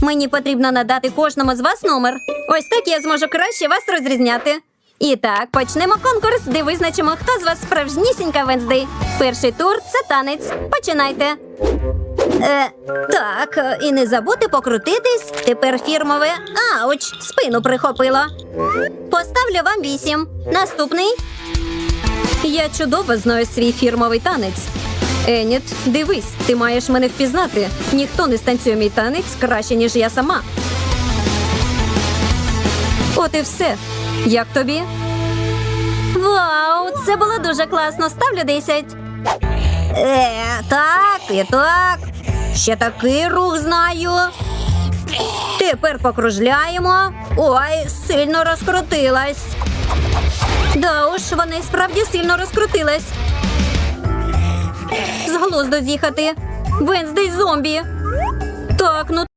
Мені потрібно надати кожному з вас номер. Ось так я зможу краще вас розрізняти. І так, почнемо конкурс, де визначимо, хто з вас справжнісінька Венздей. Перший тур це танець. Починайте. Е, так, і не забудьте покрутитись. Тепер фірмове. Ауч, спину прихопило. Поставлю вам вісім. Наступний. Я чудово знаю свій фірмовий танець. Еніт, дивись, ти маєш мене впізнати. Ніхто не станцює мій танець краще, ніж я сама. От і все. Як тобі? Вау, це було дуже класно. Ставлю 10. Е, так, і так. Ще такий рух знаю. Тепер покружляємо. Ой, сильно розкрутилась. Да уж, вона і справді сильно розкрутилась. Глузду з'їхати. Венздей зомбі. Так, ну